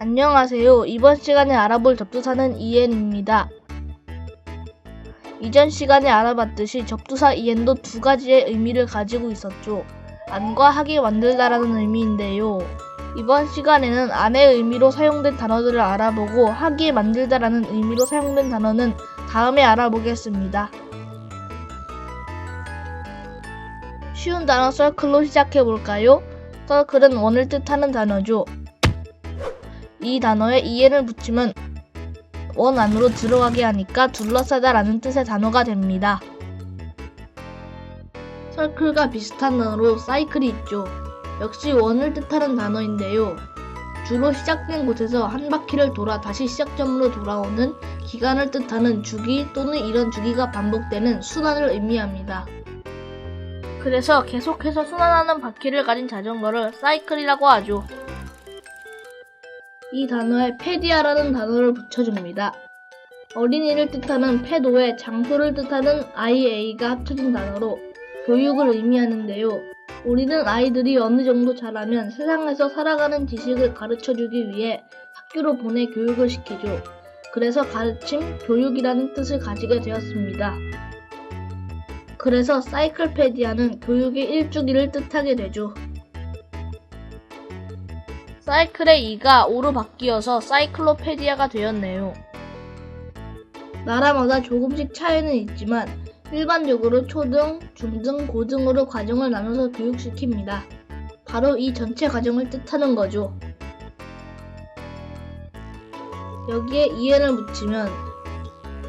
안녕하세요. 이번 시간에 알아볼 접두사는 이엔입니다. 이전 시간에 알아봤듯이 접두사 이엔도 두 가지의 의미를 가지고 있었죠. 안과 하게 만들다라는 의미인데요. 이번 시간에는 안의 의미로 사용된 단어들을 알아보고 하게 만들다라는 의미로 사용된 단어는 다음에 알아보겠습니다. 쉬운 단어 서클로 시작해 볼까요? 서클은 원을 뜻하는 단어죠. 이 단어에 이엔을 붙이면 원 안으로 들어가게 하니까 둘러싸다 라는 뜻의 단어가 됩니다. 서클과 비슷한 단어로 사이클이 있죠. 역시 원을 뜻하는 단어인데요. 주로 시작된 곳에서 한 바퀴를 돌아 다시 시작점으로 돌아오는 기간을 뜻하는 주기 또는 이런 주기가 반복되는 순환을 의미합니다. 그래서 계속해서 순환하는 바퀴를 가진 자전거를 사이클이라고 하죠. 이 단어에 페디아라는 단어를 붙여줍니다. 어린이를 뜻하는 페도에 장소를 뜻하는 IA가 합쳐진 단어로 교육을 의미하는데요. 우리는 아이들이 어느 정도 자라면 세상에서 살아가는 지식을 가르쳐 주기 위해 학교로 보내 교육을 시키죠. 그래서 가르침, 교육이라는 뜻을 가지게 되었습니다. 그래서 사이클페디아는 교육의 일주기를 뜻하게 되죠. 사이클의 이가 오로 바뀌어서 사이클로페디아가 되었네요. 나라마다 조금씩 차이는 있지만 일반적으로 초등, 중등, 고등으로 과정을 나눠서 교육시킵니다. 바로 이 전체 과정을 뜻하는 거죠. 여기에 이해를 붙이면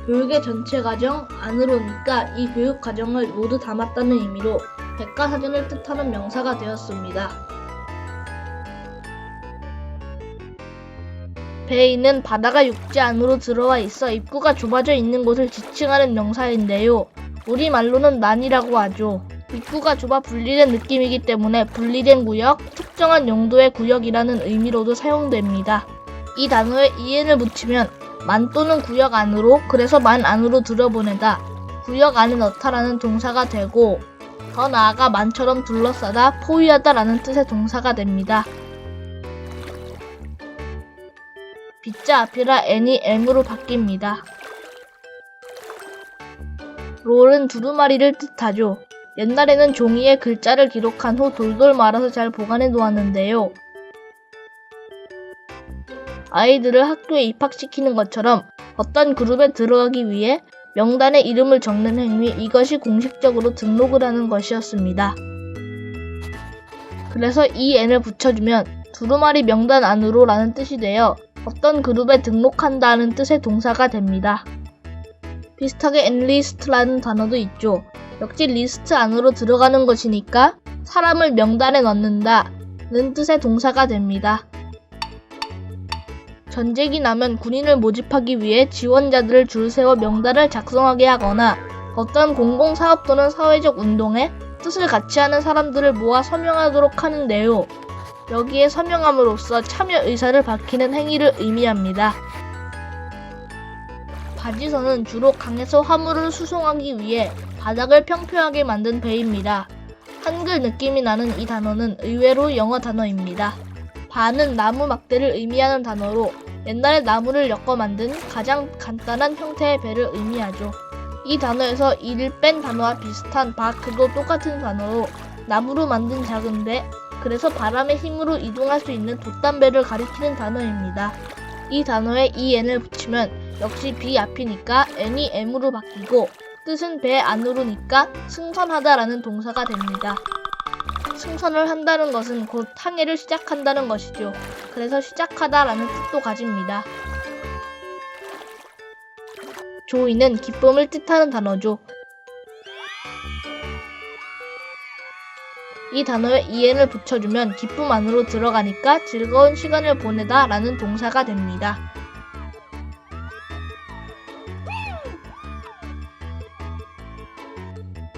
교육의 전체 과정 안으로니까 이 교육 과정을 모두 담았다는 의미로 백과사전을 뜻하는 명사가 되었습니다. 있는 바다가 육지 안으로 들어와 있어 입구가 좁아져 있는 곳을 지칭하는 명사인데요. 우리말로는 난이라고 하죠. 입구가 좁아 분리된 느낌이기 때문에 분리된 구역, 특정한 용도의 구역이라는 의미로도 사용됩니다. 이 단어에 이엔을 붙이면 만 또는 구역 안으로 그래서 만 안으로 들여보내다 구역 안에 넣다라는 동사가 되고 더 나아가 만처럼 둘러싸다 포위하다라는 뜻의 동사가 됩니다. 빗자 앞이라 n이 m으로 바뀝니다. 롤은 두루마리를 뜻하죠. 옛날에는 종이에 글자를 기록한 후 돌돌 말아서 잘 보관해 놓았는데요. 아이들을 학교에 입학시키는 것처럼 어떤 그룹에 들어가기 위해 명단에 이름을 적는 행위 이것이 공식적으로 등록을 하는 것이었습니다. 그래서 이 n을 붙여주면 두루마리 명단 안으로 라는 뜻이 되어 어떤 그룹에 등록한다는 뜻의 동사가 됩니다. 비슷하게 enlist라는 단어도 있죠. 역시 리스트 안으로 들어가는 것이니까 사람을 명단에 넣는다 는 뜻의 동사가 됩니다. 전쟁이 나면 군인을 모집하기 위해 지원자들을 줄 세워 명단을 작성하게 하거나 어떤 공공사업 또는 사회적 운동에 뜻을 같이 하는 사람들을 모아 서명하도록 하는데요. 여기에 서명함으로써 참여 의사를 밝히는 행위를 의미합니다. 바지선은 주로 강에서 화물을 수송하기 위해 바닥을 평평하게 만든 배입니다. 한글 느낌이 나는 이 단어는 의외로 영어 단어입니다. 바는 나무 막대를 의미하는 단어로 옛날에 나무를 엮어 만든 가장 간단한 형태의 배를 의미하죠. 이 단어에서 이를 뺀 단어와 비슷한 바크도 똑같은 단어로 나무로 만든 작은 배, 그래서 바람의 힘으로 이동할 수 있는 돛담배를 가리키는 단어입니다. 이 단어에 en을 붙이면 역시 b 앞이니까 n이 m으로 바뀌고 뜻은 배 안으로니까 승선하다라는 동사가 됩니다. 승선을 한다는 것은 곧 항해를 시작한다는 것이죠. 그래서 시작하다라는 뜻도 가집니다. 조이는 기쁨을 뜻하는 단어죠. 이 단어에 en을 붙여주면 기쁨 안으로 들어가니까 즐거운 시간을 보내다 라는 동사가 됩니다.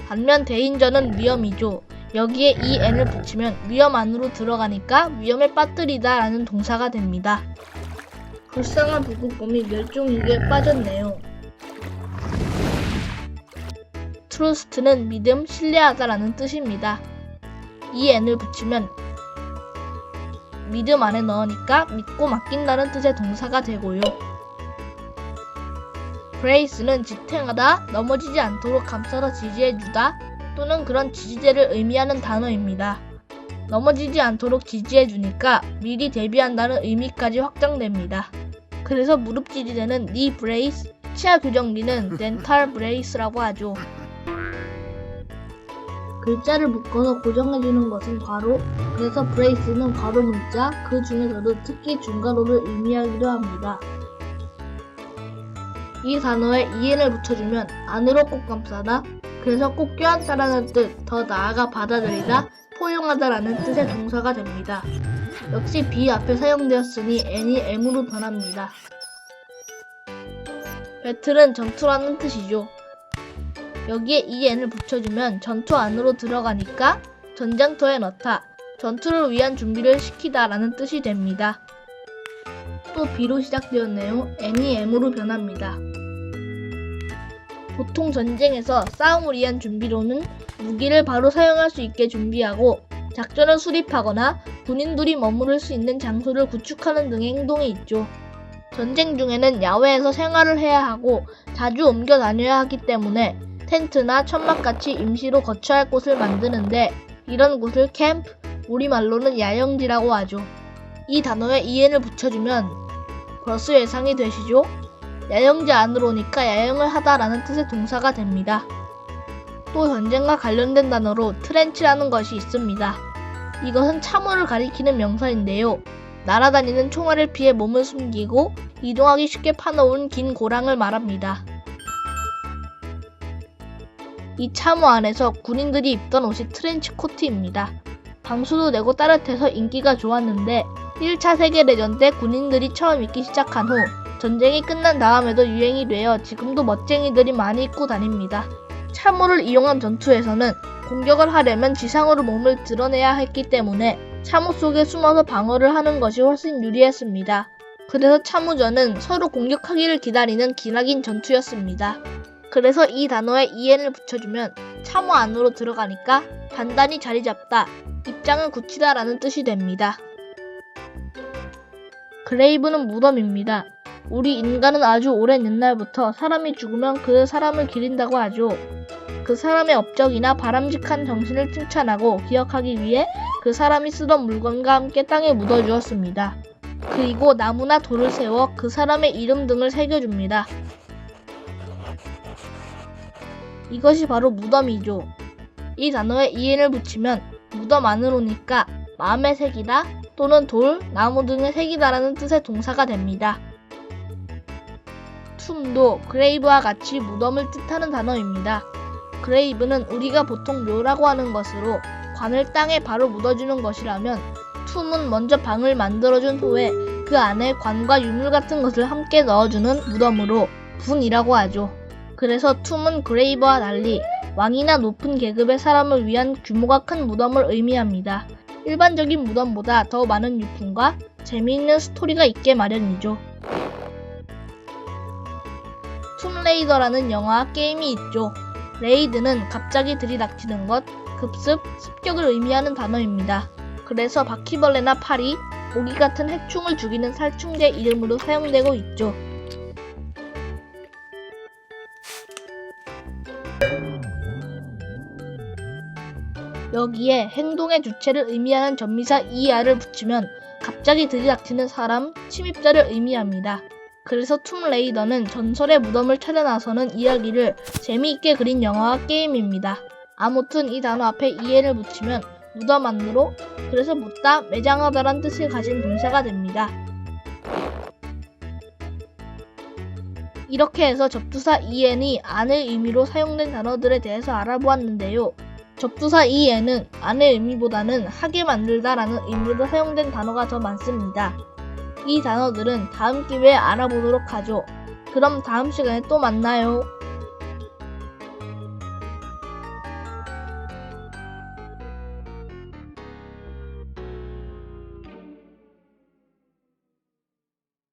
반면 대인전은 위험이죠. 여기에 en을 붙이면 위험 안으로 들어가니까 위험에 빠뜨리다 라는 동사가 됩니다. 불쌍한 북극곰이 멸종위기에 빠졌네요. 트루스트는 믿음, 신뢰하다 라는 뜻입니다. 이 n을 붙이면 믿음 안에 넣으니까 믿고 맡긴다는 뜻의 동사가 되고요. 브레이스는 지탱하다, 넘어지지 않도록 감싸서 지지해주다 또는 그런 지지대를 의미하는 단어입니다. 넘어지지 않도록 지지해주니까 미리 대비한다는 의미까지 확장됩니다. 그래서 무릎 지지대는 니 브레이스, 치아 교정기는 덴탈 브레이스라고 하죠. 글자를 묶어서 고정해주는 것은 괄호, 그래서 브레이스는 괄호 문자, 그 중에서도 특히 중괄호를 의미하기도 합니다. 이 단어에 이엔을 붙여주면 안으로 꼭 감싸다, 그래서 꼭 껴안다라는 뜻, 더 나아가 받아들이다, 포용하다라는 뜻의 동사가 됩니다. 역시 B 앞에 사용되었으니 N이 M으로 변합니다. 배틀은 전투라는 뜻이죠. 여기에 EN을 붙여주면 전투 안으로 들어가니까 전장터에 넣다, 전투를 위한 준비를 시키다 라는 뜻이 됩니다. 또 B로 시작되었네요. N이 M으로 변합니다. 보통 전쟁에서 싸움을 위한 준비로는 무기를 바로 사용할 수 있게 준비하고 작전을 수립하거나 군인들이 머무를 수 있는 장소를 구축하는 등의 행동이 있죠. 전쟁 중에는 야외에서 생활을 해야 하고 자주 옮겨 다녀야 하기 때문에 텐트나 천막같이 임시로 거처할 곳을 만드는데 이런 곳을 캠프, 우리말로는 야영지라고 하죠. 이 단어에 이엔을 붙여주면 벌써 예상이 되시죠? 야영지 안으로 오니까 야영을 하다라는 뜻의 동사가 됩니다. 또 전쟁과 관련된 단어로 트렌치라는 것이 있습니다. 이것은 참호를 가리키는 명사인데요. 날아다니는 총알을 피해 몸을 숨기고 이동하기 쉽게 파놓은 긴 고랑을 말합니다. 이 참호 안에서 군인들이 입던 옷이 트렌치 코트입니다. 방수도 내고 따뜻해서 인기가 좋았는데 1차 세계대전 때 군인들이 처음 입기 시작한 후 전쟁이 끝난 다음에도 유행이 되어 지금도 멋쟁이들이 많이 입고 다닙니다. 참호를 이용한 전투에서는 공격을 하려면 지상으로 몸을 드러내야 했기 때문에 참호 속에 숨어서 방어를 하는 것이 훨씬 유리했습니다. 그래서 참호전은 서로 공격하기를 기다리는 기나긴 전투였습니다. 그래서 이 단어에 EN을 붙여주면 참호 안으로 들어가니까 단단히 자리 잡다, 입장을 굳히다 라는 뜻이 됩니다. 그레이브는 무덤입니다. 우리 인간은 아주 오랜 옛날부터 사람이 죽으면 그 사람을 기린다고 하죠. 그 사람의 업적이나 바람직한 정신을 칭찬하고 기억하기 위해 그 사람이 쓰던 물건과 함께 땅에 묻어 주었습니다. 그리고 나무나 돌을 세워 그 사람의 이름 등을 새겨줍니다. 이것이 바로 무덤이죠. 이 단어에 이엔을 붙이면 무덤 안으로니까 마음의 색이다 또는 돌, 나무 등의 색이다라는 뜻의 동사가 됩니다. 툼도 그레이브와 같이 무덤을 뜻하는 단어입니다. 그레이브는 우리가 보통 묘라고 하는 것으로 관을 땅에 바로 묻어주는 것이라면 툼은 먼저 방을 만들어준 후에 그 안에 관과 유물 같은 것을 함께 넣어주는 무덤으로 분이라고 하죠. 그래서 툼은 그레이브와 달리 왕이나 높은 계급의 사람을 위한 규모가 큰 무덤을 의미합니다. 일반적인 무덤보다 더 많은 유품과 재미있는 스토리가 있게 마련이죠. 툼레이더라는 영화와 게임이 있죠. 레이드는 갑자기 들이닥치는 것, 급습, 습격을 의미하는 단어입니다. 그래서 바퀴벌레나 파리, 모기 같은 해충을 죽이는 살충제 이름으로 사용되고 있죠. 여기에 행동의 주체를 의미하는 전미사 ER을 붙이면 갑자기 들이닥치는 사람, 침입자를 의미합니다. 그래서 툼 레이더는 전설의 무덤을 찾아 나서는 이야기를 재미있게 그린 영화와 게임입니다. 아무튼 이 단어 앞에 EN을 붙이면 무덤 안으로 그래서 묻다, 매장하다란 뜻을 가진 동사가 됩니다. 이렇게 해서 접두사 EN이 안의 의미로 사용된 단어들에 대해서 알아보았는데요. 접두사 EN은 안의 의미보다는 하게 만들다라는 의미로 사용된 단어가 더 많습니다. 이 단어들은 다음 기회에 알아보도록 하죠. 그럼 다음 시간에 또 만나요.